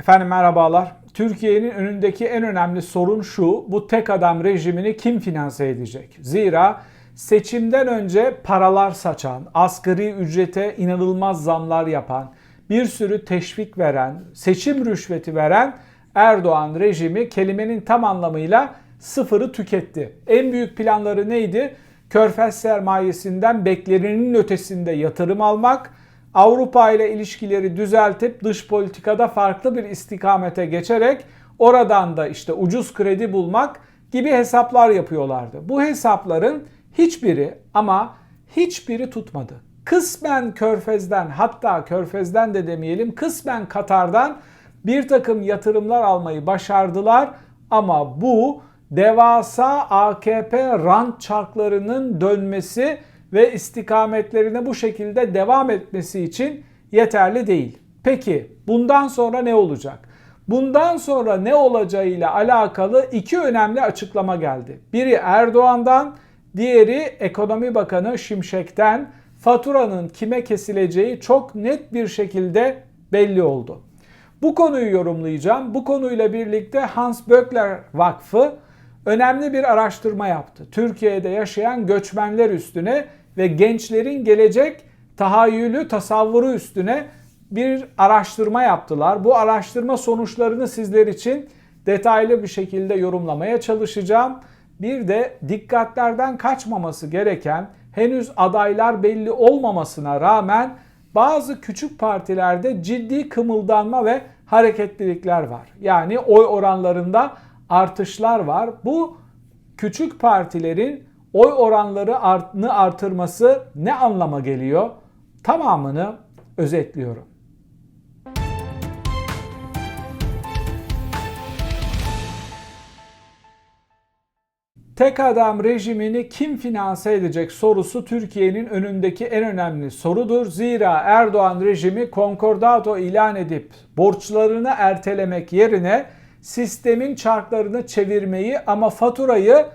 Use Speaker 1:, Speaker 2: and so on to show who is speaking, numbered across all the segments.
Speaker 1: Efendim merhabalar. Türkiye'nin önündeki en önemli sorun şu. Bu tek adam rejimini kim finanse edecek? Zira seçimden önce paralar saçan, asgari ücrete inanılmaz zamlar yapan, bir sürü teşvik veren, seçim rüşveti veren Erdoğan rejimi kelimenin tam anlamıyla sıfırı tüketti. En büyük planları neydi? Körfez sermayesinden beklenenin ötesinde yatırım almak, Avrupa ile ilişkileri düzeltip dış politikada farklı bir istikamete geçerek oradan da işte ucuz kredi bulmak gibi hesaplar yapıyorlardı. Bu hesapların hiçbiri ama hiçbiri tutmadı. Kısmen Körfez'den hatta Körfez'den de demeyelim kısmen Katar'dan bir takım yatırımlar almayı başardılar ama bu devasa AKP rant çarklarının dönmesi ve istikametlerine bu şekilde devam etmesi için yeterli değil. Peki bundan sonra ne olacak? Bundan sonra ne olacağıyla alakalı iki önemli açıklama geldi. Biri Erdoğan'dan, diğeri Ekonomi Bakanı Şimşek'ten faturanın kime kesileceği çok net bir şekilde belli oldu. Bu konuyu yorumlayacağım. Bu konuyla birlikte Hans Böckler Vakfı önemli bir araştırma yaptı. Türkiye'de yaşayan göçmenler üstüne ve gençlerin gelecek tahayyülü, tasavvuru üstüne bir araştırma yaptılar. Bu araştırma sonuçlarını sizler için detaylı bir şekilde yorumlamaya çalışacağım. Bir de dikkatlerden kaçmaması gereken henüz adaylar belli olmamasına rağmen bazı küçük partilerde ciddi kımıldanma ve hareketlilikler var. Yani oy oranlarında artışlar var. Bu küçük partilerin oy oranlarını artırması ne anlama geliyor? Tamamını özetliyorum. Tek adam rejimini kim finanse edecek sorusu Türkiye'nin önündeki en önemli sorudur. Zira Erdoğan rejimi konkordato ilan edip borçlarını ertelemek yerine sistemin çarklarını çevirmeyi ama faturayı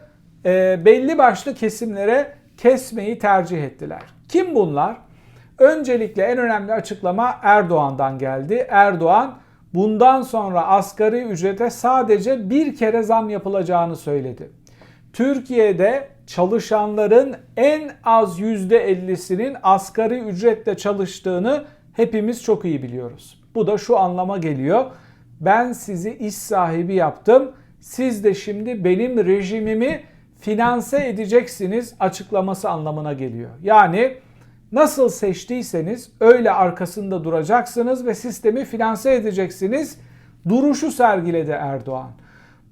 Speaker 1: e, belli başlı kesimlere kesmeyi tercih ettiler. Kim bunlar? Öncelikle en önemli açıklama Erdoğan'dan geldi. Erdoğan bundan sonra asgari ücrete sadece bir kere zam yapılacağını söyledi. Türkiye'de çalışanların en az %50'sinin asgari ücretle çalıştığını hepimiz çok iyi biliyoruz. Bu da şu anlama geliyor. Ben sizi iş sahibi yaptım. Siz de şimdi benim rejimimi finanse edeceksiniz açıklaması anlamına geliyor. Yani nasıl seçtiyseniz öyle arkasında duracaksınız ve sistemi finanse edeceksiniz. Duruşu sergiledi Erdoğan.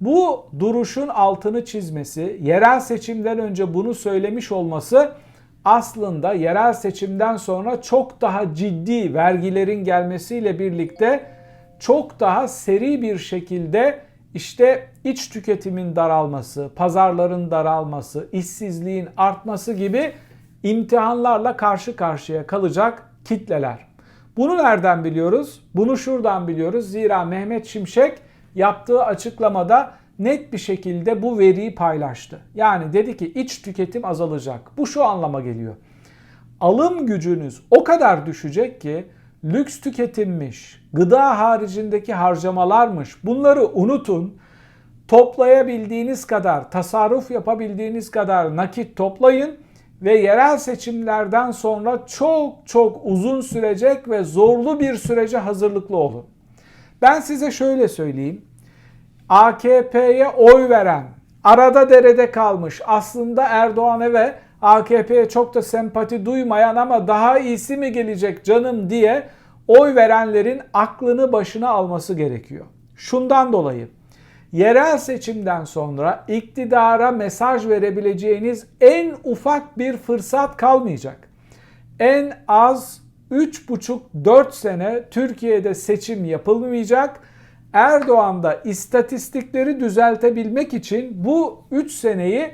Speaker 1: Bu duruşun altını çizmesi, yerel seçimden önce bunu söylemiş olması aslında yerel seçimden sonra çok daha ciddi vergilerin gelmesiyle birlikte çok daha seri bir şekilde işte iç tüketimin daralması, pazarların daralması, işsizliğin artması gibi imtihanlarla karşı karşıya kalacak kitleler. Bunu nereden biliyoruz? Bunu şuradan biliyoruz. Zira Mehmet Şimşek yaptığı açıklamada net bir şekilde bu veriyi paylaştı. Yani dedi ki iç tüketim azalacak. Bu şu anlama geliyor. Alım gücünüz o kadar düşecek ki lüks tüketimmiş, gıda haricindeki harcamalarmış bunları unutun. Toplayabildiğiniz kadar, tasarruf yapabildiğiniz kadar nakit toplayın ve yerel seçimlerden sonra çok çok uzun sürecek ve zorlu bir sürece hazırlıklı olun. Ben size şöyle söyleyeyim. AKP'ye oy veren, arada derede kalmış, aslında Erdoğan'a ve AKP'ye çok da sempati duymayan ama daha iyisi mi gelecek canım diye oy verenlerin aklını başına alması gerekiyor. Şundan dolayı yerel seçimden sonra iktidara mesaj verebileceğiniz en ufak bir fırsat kalmayacak. En az 3,5-4 sene Türkiye'de seçim yapılmayacak. Erdoğan da istatistikleri düzeltebilmek için bu 3 seneyi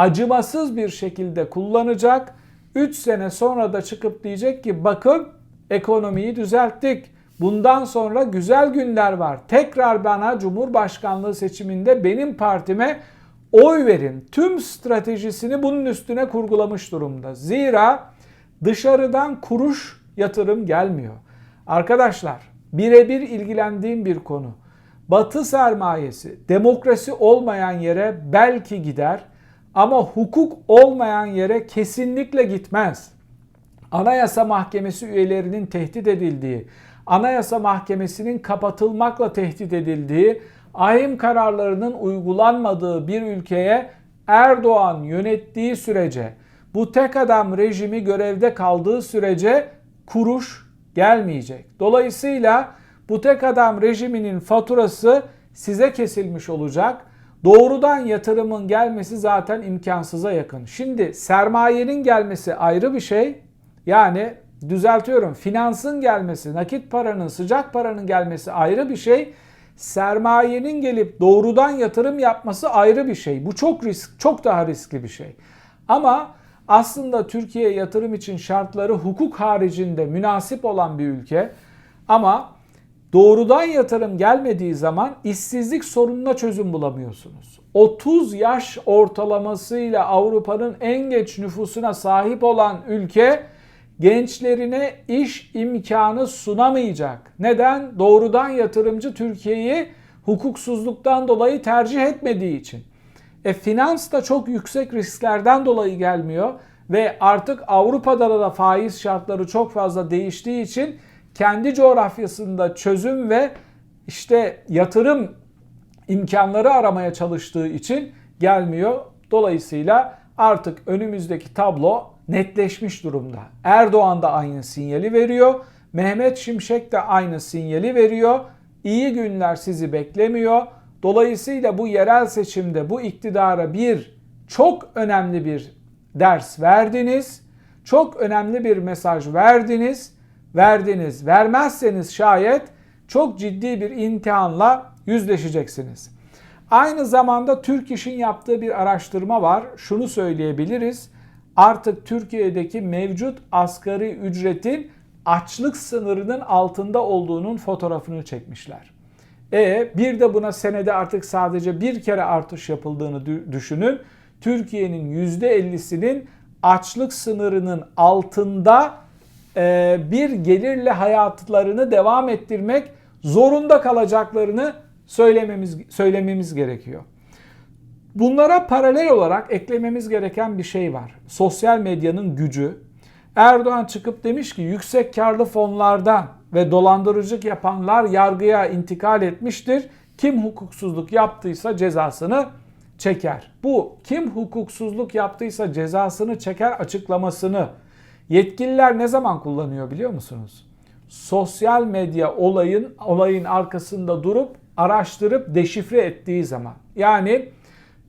Speaker 1: acımasız bir şekilde kullanacak. 3 sene sonra da çıkıp diyecek ki bakın ekonomiyi düzelttik. Bundan sonra güzel günler var. Tekrar bana Cumhurbaşkanlığı seçiminde benim partime oy verin. Tüm stratejisini bunun üstüne kurgulamış durumda. Zira dışarıdan kuruş yatırım gelmiyor. Arkadaşlar birebir ilgilendiğim bir konu. Batı sermayesi demokrasi olmayan yere belki gider ama hukuk olmayan yere kesinlikle gitmez. Anayasa Mahkemesi üyelerinin tehdit edildiği, Anayasa Mahkemesi'nin kapatılmakla tehdit edildiği, ahim kararlarının uygulanmadığı bir ülkeye Erdoğan yönettiği sürece, bu tek adam rejimi görevde kaldığı sürece kuruş gelmeyecek. Dolayısıyla bu tek adam rejiminin faturası size kesilmiş olacak. Doğrudan yatırımın gelmesi zaten imkansıza yakın. Şimdi sermayenin gelmesi ayrı bir şey. Yani düzeltiyorum finansın gelmesi, nakit paranın, sıcak paranın gelmesi ayrı bir şey. Sermayenin gelip doğrudan yatırım yapması ayrı bir şey. Bu çok risk, çok daha riskli bir şey. Ama aslında Türkiye yatırım için şartları hukuk haricinde münasip olan bir ülke. Ama doğrudan yatırım gelmediği zaman işsizlik sorununa çözüm bulamıyorsunuz. 30 yaş ortalamasıyla Avrupa'nın en geç nüfusuna sahip olan ülke gençlerine iş imkanı sunamayacak. Neden? Doğrudan yatırımcı Türkiye'yi hukuksuzluktan dolayı tercih etmediği için. E finans da çok yüksek risklerden dolayı gelmiyor ve artık Avrupa'da da faiz şartları çok fazla değiştiği için kendi coğrafyasında çözüm ve işte yatırım imkanları aramaya çalıştığı için gelmiyor. Dolayısıyla artık önümüzdeki tablo netleşmiş durumda. Erdoğan da aynı sinyali veriyor. Mehmet Şimşek de aynı sinyali veriyor. İyi günler sizi beklemiyor. Dolayısıyla bu yerel seçimde bu iktidara bir çok önemli bir ders verdiniz. Çok önemli bir mesaj verdiniz. Verdiniz. Vermezseniz şayet çok ciddi bir imtihanla yüzleşeceksiniz. Aynı zamanda Türk İş'in yaptığı bir araştırma var. Şunu söyleyebiliriz. Artık Türkiye'deki mevcut asgari ücretin açlık sınırının altında olduğunun fotoğrafını çekmişler. E bir de buna senede artık sadece bir kere artış yapıldığını düşünün. Türkiye'nin %50'sinin açlık sınırının altında bir gelirle hayatlarını devam ettirmek zorunda kalacaklarını söylememiz söylememiz gerekiyor. Bunlara paralel olarak eklememiz gereken bir şey var. Sosyal medyanın gücü. Erdoğan çıkıp demiş ki yüksek karlı fonlardan ve dolandırıcılık yapanlar yargıya intikal etmiştir. Kim hukuksuzluk yaptıysa cezasını çeker. Bu kim hukuksuzluk yaptıysa cezasını çeker açıklamasını yetkililer ne zaman kullanıyor biliyor musunuz? Sosyal medya olayın olayın arkasında durup araştırıp deşifre ettiği zaman. Yani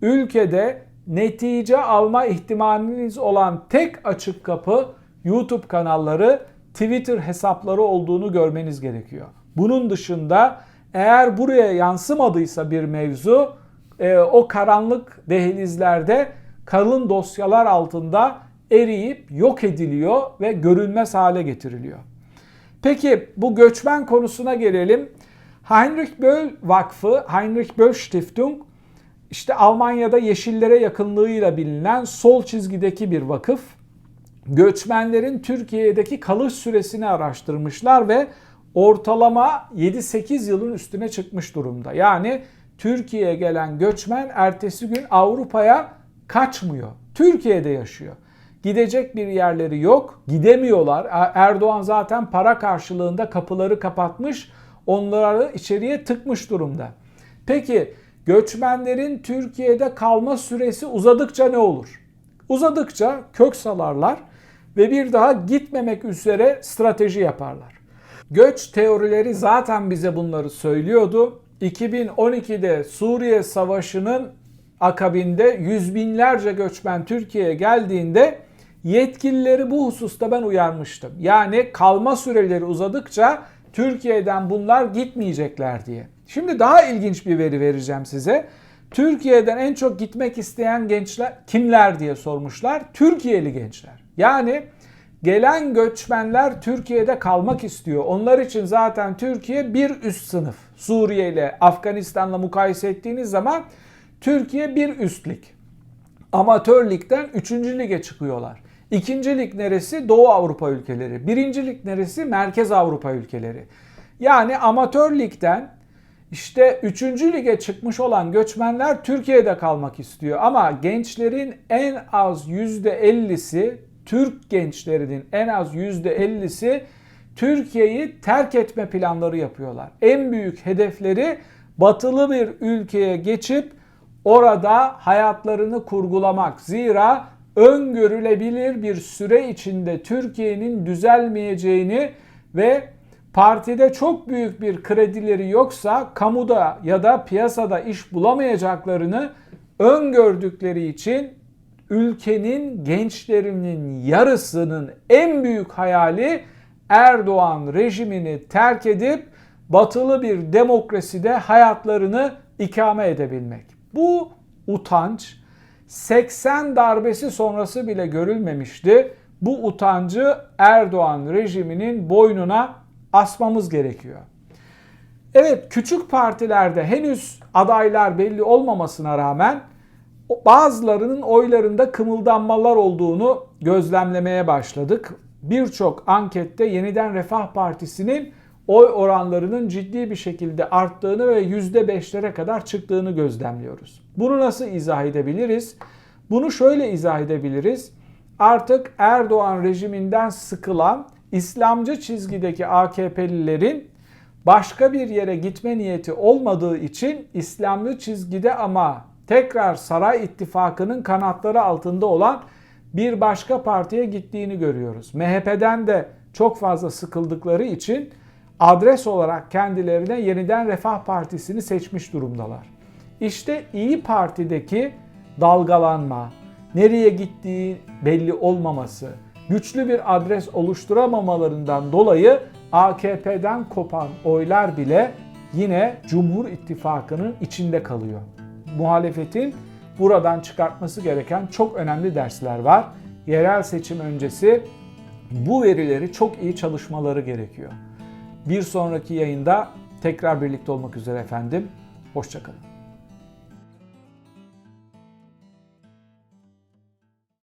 Speaker 1: ülkede netice alma ihtimaliniz olan tek açık kapı YouTube kanalları, Twitter hesapları olduğunu görmeniz gerekiyor. Bunun dışında eğer buraya yansımadıysa bir mevzu e, o karanlık dehlizlerde kalın dosyalar altında eriyip yok ediliyor ve görünmez hale getiriliyor. Peki bu göçmen konusuna gelelim. Heinrich Böll Vakfı, Heinrich Böll Stiftung işte Almanya'da yeşillere yakınlığıyla bilinen sol çizgideki bir vakıf. Göçmenlerin Türkiye'deki kalış süresini araştırmışlar ve ortalama 7-8 yılın üstüne çıkmış durumda. Yani Türkiye'ye gelen göçmen ertesi gün Avrupa'ya kaçmıyor. Türkiye'de yaşıyor. Gidecek bir yerleri yok. Gidemiyorlar. Er-, Erdoğan zaten para karşılığında kapıları kapatmış. Onları içeriye tıkmış durumda. Peki göçmenlerin Türkiye'de kalma süresi uzadıkça ne olur? Uzadıkça kök salarlar ve bir daha gitmemek üzere strateji yaparlar. Göç teorileri zaten bize bunları söylüyordu. 2012'de Suriye Savaşı'nın akabinde yüz binlerce göçmen Türkiye'ye geldiğinde yetkilileri bu hususta ben uyarmıştım. Yani kalma süreleri uzadıkça Türkiye'den bunlar gitmeyecekler diye. Şimdi daha ilginç bir veri vereceğim size. Türkiye'den en çok gitmek isteyen gençler kimler diye sormuşlar. Türkiye'li gençler. Yani gelen göçmenler Türkiye'de kalmak istiyor. Onlar için zaten Türkiye bir üst sınıf. Suriye ile Afganistan'la mukayese ettiğiniz zaman Türkiye bir üst lig. Amatör ligden 3. lige çıkıyorlar. İkinci lig neresi? Doğu Avrupa ülkeleri. Birinci lig neresi? Merkez Avrupa ülkeleri. Yani amatör ligden işte 3. lige çıkmış olan göçmenler Türkiye'de kalmak istiyor. Ama gençlerin en az %50'si, Türk gençlerinin en az %50'si Türkiye'yi terk etme planları yapıyorlar. En büyük hedefleri batılı bir ülkeye geçip orada hayatlarını kurgulamak. Zira öngörülebilir bir süre içinde Türkiye'nin düzelmeyeceğini ve partide çok büyük bir kredileri yoksa kamuda ya da piyasada iş bulamayacaklarını öngördükleri için ülkenin gençlerinin yarısının en büyük hayali Erdoğan rejimini terk edip batılı bir demokraside hayatlarını ikame edebilmek. Bu utanç 80 darbesi sonrası bile görülmemişti. Bu utancı Erdoğan rejiminin boynuna asmamız gerekiyor. Evet küçük partilerde henüz adaylar belli olmamasına rağmen bazılarının oylarında kımıldanmalar olduğunu gözlemlemeye başladık. Birçok ankette Yeniden Refah Partisi'nin oy oranlarının ciddi bir şekilde arttığını ve %5'lere kadar çıktığını gözlemliyoruz. Bunu nasıl izah edebiliriz? Bunu şöyle izah edebiliriz. Artık Erdoğan rejiminden sıkılan İslamcı çizgideki AKP'lilerin başka bir yere gitme niyeti olmadığı için İslamcı çizgide ama tekrar saray ittifakının kanatları altında olan bir başka partiye gittiğini görüyoruz. MHP'den de çok fazla sıkıldıkları için adres olarak kendilerine yeniden Refah Partisi'ni seçmiş durumdalar. İşte İyi Parti'deki dalgalanma, nereye gittiği belli olmaması, güçlü bir adres oluşturamamalarından dolayı AKP'den kopan oylar bile yine Cumhur İttifakı'nın içinde kalıyor. Muhalefetin buradan çıkartması gereken çok önemli dersler var. Yerel seçim öncesi bu verileri çok iyi çalışmaları gerekiyor. Bir sonraki yayında tekrar birlikte olmak üzere efendim. Hoşçakalın.